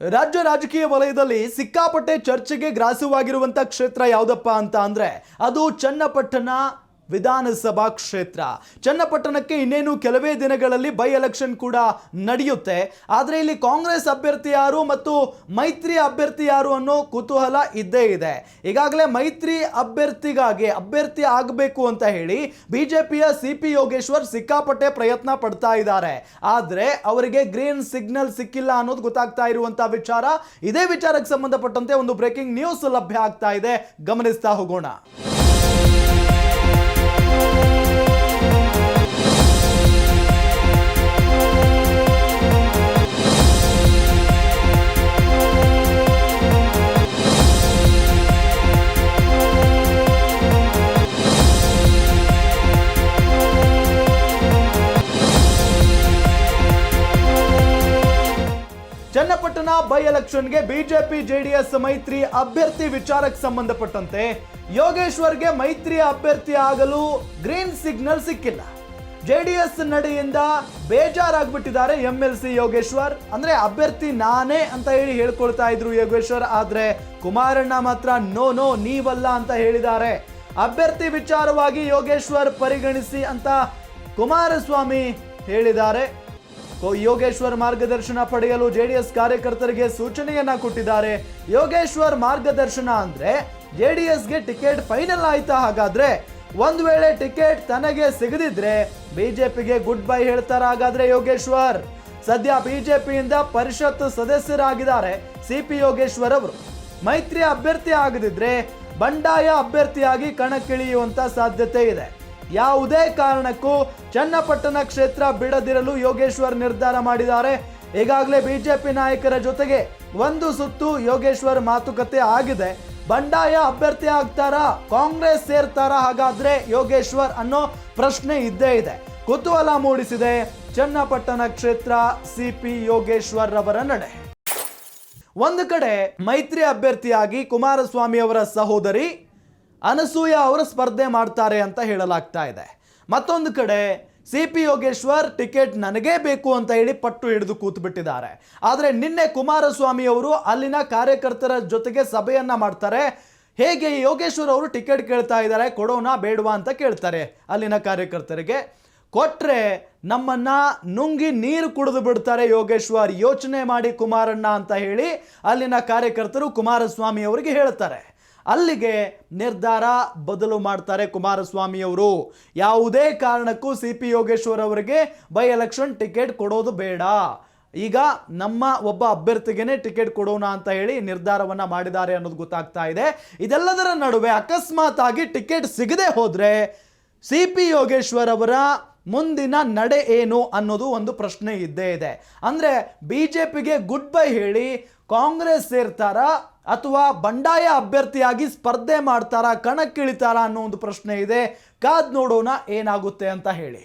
ರಾಜ್ಯ ರಾಜಕೀಯ ವಲಯದಲ್ಲಿ ಸಿಕ್ಕಾಪಟ್ಟೆ ಚರ್ಚೆಗೆ ಗ್ರಾಸವಾಗಿರುವಂಥ ಕ್ಷೇತ್ರ ಯಾವುದಪ್ಪ ಅಂತ ಅಂದರೆ ಅದು ಚನ್ನಪಟ್ಟಣ ವಿಧಾನಸಭಾ ಕ್ಷೇತ್ರ. ಚನ್ನಪಟ್ಟಣಕ್ಕೆ ಇನ್ನೇನು ಕೆಲವೇ ದಿನಗಳಲ್ಲಿ ಬೈ ಎಲೆಕ್ಷನ್ ಕೂಡ ನಡೆಯುತ್ತೆ. ಆದರೆ ಇಲ್ಲಿ ಕಾಂಗ್ರೆಸ್ ಅಭ್ಯರ್ಥಿ ಯಾರು ಮತ್ತು ಮೈತ್ರಿ ಅಭ್ಯರ್ಥಿ ಯಾರು ಅನ್ನೋ ಕುತೂಹಲ ಇದ್ದೇ ಇದೆ. ಈಗಾಗಲೇ ಮೈತ್ರಿ ಅಭ್ಯರ್ಥಿಗಾಗಿ ಅಭ್ಯರ್ಥಿ ಆಗಬೇಕು ಅಂತ ಹೇಳಿ ಬಿಜೆಪಿಯ ಸಿ ಪಿ ಯೋಗೇಶ್ವರ್ ಸಿಕ್ಕಾಪಟ್ಟೆ ಪ್ರಯತ್ನ ಪಡ್ತಾ ಇದ್ದಾರೆ. ಆದರೆ ಅವರಿಗೆ ಗ್ರೀನ್ ಸಿಗ್ನಲ್ ಸಿಕ್ಕಿಲ್ಲ ಅನ್ನೋದು ಗೊತ್ತಾಗ್ತಾ ಇರುವಂತಹ ವಿಚಾರ. ಇದೇ ವಿಚಾರಕ್ಕೆ ಸಂಬಂಧಪಟ್ಟಂತೆ ಒಂದು ಬ್ರೇಕಿಂಗ್ ನ್ಯೂಸ್ ಲಭ್ಯ ಆಗ್ತಾ ಇದೆ. ಗಮನಿಸ್ತಾ ಹೋಗೋಣ. ಚನ್ನಪಟ್ಟಣ ಬೈ ಎಲೆಕ್ಷನ್ಗೆ ಬಿಜೆಪಿ, ಜೆಡಿಎಸ್ ಮೈತ್ರಿ ಅಭ್ಯರ್ಥಿ ವಿಚಾರಕ್ಕೆ ಸಂಬಂಧಪಟ್ಟಂತೆ ಯೋಗೇಶ್ವರ್ಗೆ ಮೈತ್ರಿ ಅಭ್ಯರ್ಥಿ ಆಗಲು ಗ್ರೀನ್ ಸಿಗ್ನಲ್ ಸಿಕ್ಕಿಲ್ಲ. ಜೆಡಿಎಸ್ ನಡೆಯಿಂದ ಬೇಜಾರಾಗ್ಬಿಟ್ಟಿದ್ದಾರೆ ಎಂ ಎಲ್ ಸಿ ಯೋಗೇಶ್ವರ್. ಅಂದ್ರೆ ಅಭ್ಯರ್ಥಿ ನಾನೇ ಅಂತ ಹೇಳಿ ಹೇಳ್ಕೊಳ್ತಾ ಇದ್ರು ಯೋಗೇಶ್ವರ್, ಆದ್ರೆ ಕುಮಾರಣ್ಣ ಮಾತ್ರ ನೋ ನೋ, ನೀವಲ್ಲ ಅಂತ ಹೇಳಿದ್ದಾರೆ. ಅಭ್ಯರ್ಥಿ ವಿಚಾರವಾಗಿ ಯೋಗೇಶ್ವರ್ ಪರಿಗಣಿಸಿ ಅಂತ ಕುಮಾರಸ್ವಾಮಿ ಹೇಳಿದ್ದಾರೆ. ಯೋಗೇಶ್ವರ್ ಮಾರ್ಗದರ್ಶನ ಪಡೆಯಲು ಜೆಡಿಎಸ್ ಕಾರ್ಯಕರ್ತರಿಗೆ ಸೂಚನೆಯನ್ನ ಕೊಟ್ಟಿದ್ದಾರೆ. ಯೋಗೇಶ್ವರ್ ಮಾರ್ಗದರ್ಶನ ಅಂದ್ರೆ ಜೆಡಿಎಸ್ಗೆ ಟಿಕೆಟ್ ಫೈನಲ್ ಆಯ್ತಾ ಹಾಗಾದ್ರೆ? ಒಂದ್ ವೇಳೆ ಟಿಕೆಟ್ ತನಗೆ ಸಿಗದಿದ್ರೆ ಬಿಜೆಪಿಗೆ ಗುಡ್ ಬೈ ಹೇಳ್ತಾರ ಹಾಗಾದ್ರೆ ಯೋಗೇಶ್ವರ್. ಸದ್ಯ ಬಿಜೆಪಿಯಿಂದ ಪರಿಷತ್ ಸದಸ್ಯರಾಗಿದ್ದಾರೆ ಸಿ ಪಿ ಯೋಗೇಶ್ವರ್ ಅವರು. ಮೈತ್ರಿ ಅಭ್ಯರ್ಥಿ ಆಗದಿದ್ರೆ ಬಂಡಾಯ ಅಭ್ಯರ್ಥಿಯಾಗಿ ಕಣಕ್ಕಿಳಿಯುವಂತ ಸಾಧ್ಯತೆ ಇದೆ. ಯಾವುದೇ ಕಾರಣಕ್ಕೂ ಚನ್ನಪಟ್ಟಣ ಕ್ಷೇತ್ರ ಬಿಡದಿರಲು ಯೋಗೇಶ್ವರ್ ನಿರ್ಧಾರ ಮಾಡಿದ್ದಾರೆ. ಈಗಾಗಲೇ ಬಿಜೆಪಿ ನಾಯಕರ ಜೊತೆಗೆ ಒಂದು ಸುತ್ತು ಯೋಗೇಶ್ವರ್ ಮಾತುಕತೆ ಆಗಿದೆ. ಬಂಡಾಯ ಅಭ್ಯರ್ಥಿ ಆಗ್ತಾರಾ, ಕಾಂಗ್ರೆಸ್ ಸೇರ್ತಾರಾ ಹಾಗಾದ್ರೆ ಯೋಗೇಶ್ವರ್ ಅನ್ನೋ ಪ್ರಶ್ನೆ ಇದ್ದೇ ಇದೆ. ಕುತೂಹಲ ಮೂಡಿಸಿದೆ ಚನ್ನಪಟ್ಟಣ ಕ್ಷೇತ್ರ ಸಿ ಪಿ ಯೋಗೇಶ್ವರ್ ರವರ ನಡೆ. ಒಂದು ಕಡೆ ಮೈತ್ರಿ ಅಭ್ಯರ್ಥಿಯಾಗಿ ಕುಮಾರಸ್ವಾಮಿ ಅವರ ಸಹೋದರಿ ಅನಸೂಯ ಅವರು ಸ್ಪರ್ಧೆ ಮಾಡ್ತಾರೆ ಅಂತ ಹೇಳಲಾಗ್ತಾ ಇದೆ. ಮತ್ತೊಂದು ಕಡೆ ಸಿ ಪಿ ಯೋಗೇಶ್ವರ್ ಟಿಕೆಟ್ ನನಗೇ ಬೇಕು ಅಂತ ಹೇಳಿ ಪಟ್ಟು ಹಿಡಿದು ಕೂತು ಬಿಟ್ಟಿದ್ದಾರೆ ಆದರೆ ನಿನ್ನೆ ಕುಮಾರಸ್ವಾಮಿ ಅವರು ಅಲ್ಲಿನ ಕಾರ್ಯಕರ್ತರ ಜೊತೆಗೆ ಸಭೆಯನ್ನ ಮಾಡ್ತಾರೆ. ಹೇಗೆ ಯೋಗೇಶ್ವರ್ ಅವರು ಟಿಕೆಟ್ ಕೇಳ್ತಾ ಇದ್ದಾರೆ ಕೊಡೋಣ ಬೇಡವಾ ಅಂತ ಕೇಳ್ತಾರೆ ಅಲ್ಲಿನ ಕಾರ್ಯಕರ್ತರಿಗೆ. ಕೊಟ್ರೆ ನಮ್ಮನ್ನ ನುಂಗಿ ನೀರು ಕುಡಿದು ಬಿಡ್ತಾರೆ ಯೋಗೇಶ್ವರ್. ಯೋಚನೆ ಮಾಡಿ ಕುಮಾರಣ್ಣ ಅಂತ ಹೇಳಿ ಅಲ್ಲಿನ ಕಾರ್ಯಕರ್ತರು ಕುಮಾರಸ್ವಾಮಿ ಅವರಿಗೆ ಹೇಳ್ತಾರೆ. ಅಲ್ಲಿಗೆ ನಿರ್ಧಾರ ಬದಲು ಮಾಡ್ತಾರೆ ಕುಮಾರಸ್ವಾಮಿ ಅವರು ಯಾವುದೇ ಕಾರಣಕ್ಕೂ ಸಿ ಪಿ ಯೋಗೇಶ್ವರ್ ಅವರಿಗೆ ಬೈ ಎಲೆಕ್ಷನ್ ಟಿಕೆಟ್ ಕೊಡೋದು ಬೇಡ. ಈಗ ನಮ್ಮ ಒಬ್ಬ ಅಭ್ಯರ್ಥಿಗೆನೆ ಟಿಕೆಟ್ ಕೊಡೋಣ ಅಂತ ಹೇಳಿ ನಿರ್ಧಾರವನ್ನ ಮಾಡಿದ್ದಾರೆ ಅನ್ನೋದು ಗೊತ್ತಾಗ್ತಾ ಇದೆ. ಇದೆಲ್ಲದರ ನಡುವೆ ಅಕಸ್ಮಾತ್ ಆಗಿ ಟಿಕೆಟ್ ಸಿಗದೆ ಹೋದ್ರೆ ಸಿ ಪಿ ಯೋಗೇಶ್ವರ್ ಅವರ ಮುಂದಿನ ನಡೆ ಏನು ಅನ್ನೋದು ಒಂದು ಪ್ರಶ್ನೆ ಇದ್ದೇ ಇದೆ. ಅಂದ್ರೆ ಪಿಗೆ ಗುಡ್ ಬೈ ಹೇಳಿ ಕಾಂಗ್ರೆಸ್ ಸೇರ್ತಾರಾ ಅಥವಾ ಬಂಡಾಯ ಅಭ್ಯರ್ಥಿಯಾಗಿ ಸ್ಪರ್ಧೆ ಮಾಡ್ತಾರಾ, ಕಣಕ್ಕಿಳಿತಾರಾ ಅನ್ನೋ ಒಂದು ಪ್ರಶ್ನೆ ಇದೆ. ಕಾದ್ ನೋಡೋಣ ಏನಾಗುತ್ತೆ ಅಂತ ಹೇಳಿ.